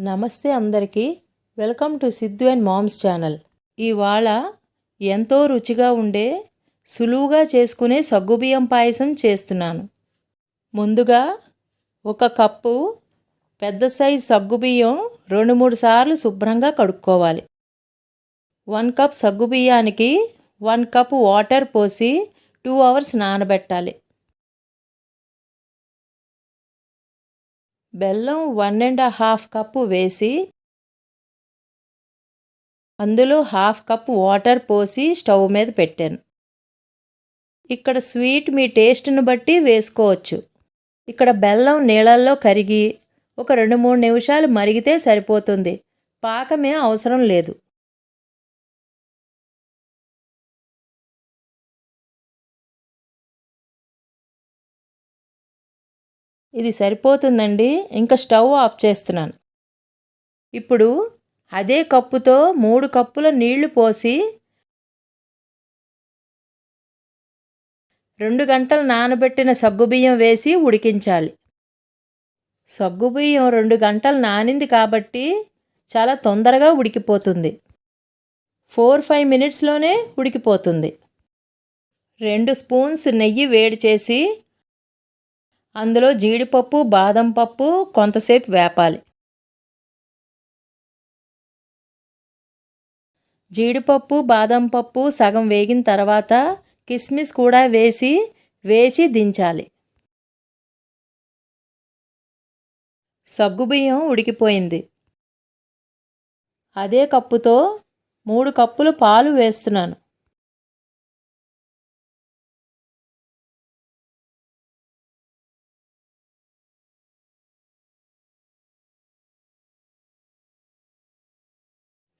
నమస్తే అందరికీ. Welcome to Siddhu and moms channel. ఇవాళ ఎంతో రుచిగా ఉండే సులువుగా చేసుకునే సగ్గుబియ్యం పాయసం చేస్తున్నాను. ముందుగా ఒక కప్పు పెద్ద సైజ్ సగ్గుబియ్యం రెండు మూడు సార్లు శుభ్రంగా కడుక్కోవాలి. వన్ కప్ సగ్గుబియ్యానికి వన్ కప్ వాటర్ పోసి టూ అవర్స్ నానబెట్టాలి. బెల్లం వన్ అండ్ హాఫ్ కప్పు వేసి అందులో హాఫ్ కప్ వాటర్ పోసి స్టవ్ మీద పెట్టాను. ఇక్కడ స్వీట్ మీ టేస్ట్ని బట్టి వేసుకోవచ్చు. ఇక్కడ బెల్లం నీళ్ళల్లో కరిగి ఒక రెండు మూడు నిమిషాలు మరిగితే సరిపోతుంది. పాకమే అవసరం లేదు. ఇది సరిపోతుందండి. ఇంకా స్టవ్ ఆఫ్ చేస్తున్నాను. ఇప్పుడు అదే కప్పుతో మూడు కప్పుల నీళ్ళు పోసి రెండు గంటలు నానబెట్టిన సగ్గుబియ్యం వేసి ఉడికించాలి. సగ్గుబియ్యం రెండు గంటలు నానింది కాబట్టి చాలా తొందరగా ఉడికిపోతుంది. ఫోర్ ఫైవ్ మినిట్స్లోనే ఉడికిపోతుంది. రెండు స్పూన్స్ నెయ్యి వేడి చేసి అందులో జీడిపప్పు బాదం పప్పు కొంతసేపు వేపాలి. జీడిపప్పు బాదం పప్పు సగం వేగిన తర్వాత కిస్మిస్ కూడా వేసి వేచి దించాలి. సగ్గుబియ్యం ఉడికిపోయింది. అదే కప్పుతో మూడు కప్పులు పాలు వేస్తున్నాను.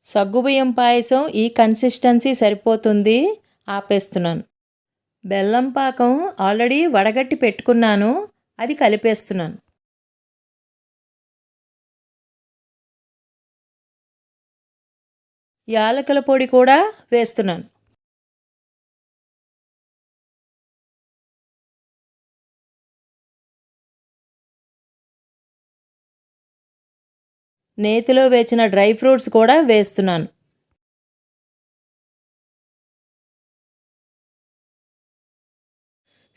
సగ్గుబియ్యం పాయసం ఈ కన్సిస్టెన్సీ సరిపోతుంది. ఆపేస్తున్నాను. బెల్లం పాకం ఆల్రెడీ వడగట్టి పెట్టుకున్నాను. అది కలిపేస్తున్నాను. యాలకుల పొడి కూడా వేస్తున్నాను. నేతిలో వేసిన డ్రై ఫ్రూట్స్ కూడా వేస్తున్నాను.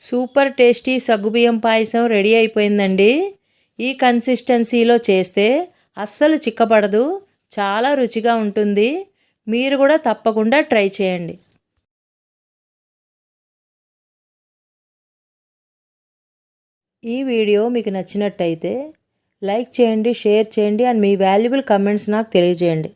సూపర్ టేస్టీ సగ్గుబియ్యం పాయసం రెడీ అయిపోయిందండి. ఈ కన్సిస్టెన్సీలో చేస్తే అస్సలు చిక్కపడదు చాలా రుచిగా ఉంటుంది. మీరు కూడా తప్పకుండా ట్రై చేయండి. ఈ వీడియో మీకు నచ్చినట్టయితే లైక్ చేయండి షేర్ చేయండి అండ్ మీ వాల్యుబుల్ కమెంట్స్ నాకు తెలియజేయండి.